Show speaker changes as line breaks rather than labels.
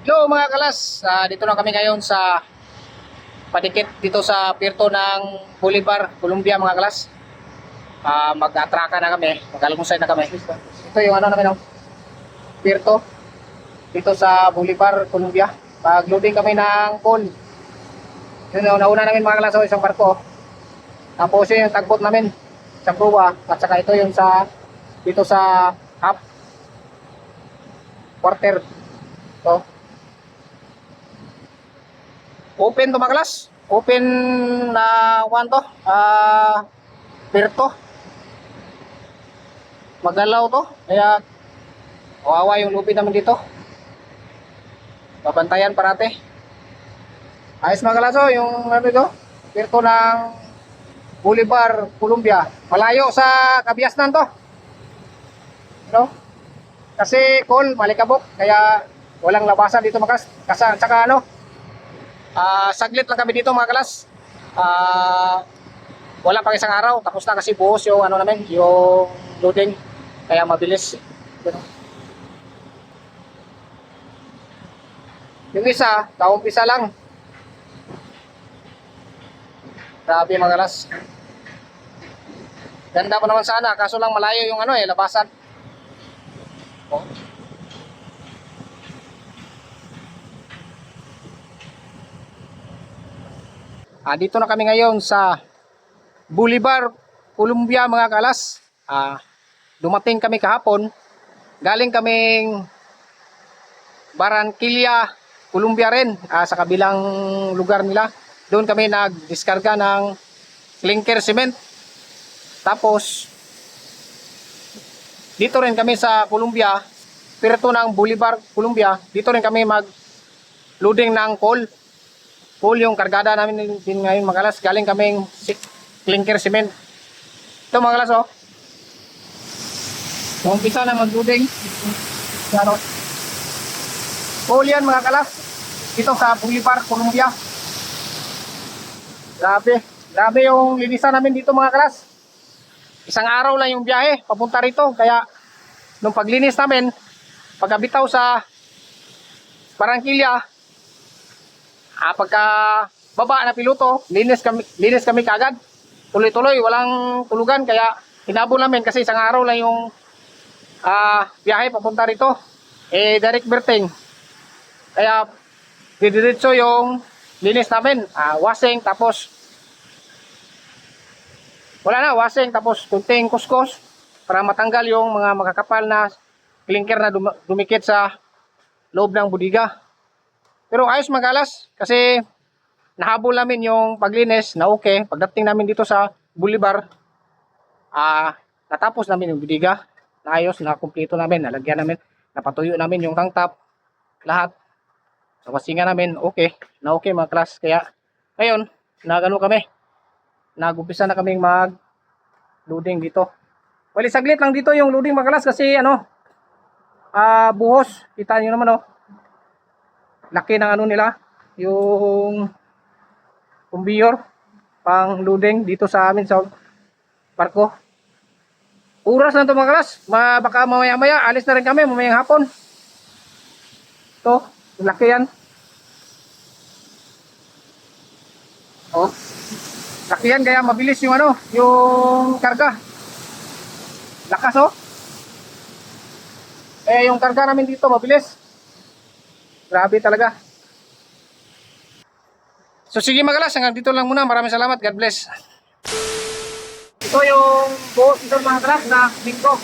Hello mga kalas, Ah, dito na kami ngayon sa padikit dito sa Pirto ng Bolivar, Colombia mga kalas. Ah, mag-atraka na kami, mag-almusay na kami. Ito yung ano namin, no? Pirto, dito sa Bolivar, Colombia. Pag-loading kami ng coal. Yun, yung nauna namin mga kalas, oh, isang barko. Tapos yun yung tagbot namin sa proa. At saka ito yung sa, dito sa half quarter. Ito. Open to mga kalas. Open na one to. Ah, perto. Magalaw to. Kaya kawawa yung lupin namin dito. Babantayan parate. Ayos mga kalas oh, yung ano ito. Perto ng Bolivar, Colombia. Malayo sa Kabiasnan to. No? Kasi call, malikabok. Kaya walang labasan dito mga kalas. Kasi, tsaka ano, Ah, saglit lang kami dito mga kalas. Ah, wala pang isang araw tapos na kasi buhos yung ano namin, yung loading. Kaya mabilis. Yung isa, kaumpisa lang. Grabe mga kalas. Ganda pa naman sana, kaso lang malayo yung ano eh, labasan. Ah, dito na kami ngayon sa Bolivar, Colombia mga kalas. Ah, dumating kami kahapon. Galing kaming Barranquilla, Colombia rin, ah, sa kabilang lugar nila. Doon kami nagdiskarga ng clinker cement. Tapos dito rin kami sa Colombia, pirto ng Bolivar, Colombia. Dito rin kami mag loading ng coal full yung kargada namin din ngayon mga kalas. Galing kaming clinker cement. Ito mga kalas oh. So, umpisa na mag-loading. Yan oh. Full yan mga kalas. Dito sa Bolivar, Colombia. Grabe. Grabe yung linisan namin dito mga kalas. Isang araw lang yung biyahe papunta rito. Kaya nung paglinis namin, pagkabitaw sa Barranquilla, Ah, pagka baba na piloto, linis kami, linis kami kagad. Tuloy-tuloy, walang tulugan kaya hinabol namin kasi isang araw lang yung ah, biyahe papunta rito. Eh, direct berting. Kaya didiretso yung linis namin. Ah, washing tapos wala na, washing tapos kunting kuskus para matanggal yung mga makakapal na clinker na dum- dumikit sa loob ng budiga. Pero ayos magalas kasi nahabol namin yung paglinis na okay. Pagdating namin dito sa Bolivar, ah natapos namin yung bidiga. Naayos, nakumpleto namin, nalagyan namin, napatuyo namin yung tank top, lahat. Sa wasingan namin, okay. Na okay mga class. Kaya ngayon, nagano kami. Nagumpisa na kaming mag loading dito. Wali saglit lang dito yung loading mga class kasi ano, ah buhos. Kita nyo naman oh laki ng ano nila yung conveyor pang loading dito sa amin sa barko. Oras na ito mga kalas. Baka mamaya maya alis na rin kami mamayang hapon. Ito laki yan. Oh laki yan kaya mabilis yung ano yung karga. Lakas oh. Eh yung karga namin dito mabilis Grabe talaga. So sige magalas, hanggang dito lang muna. Maraming salamat. God bless. Ito yung buhos ito mga kalas na linggo.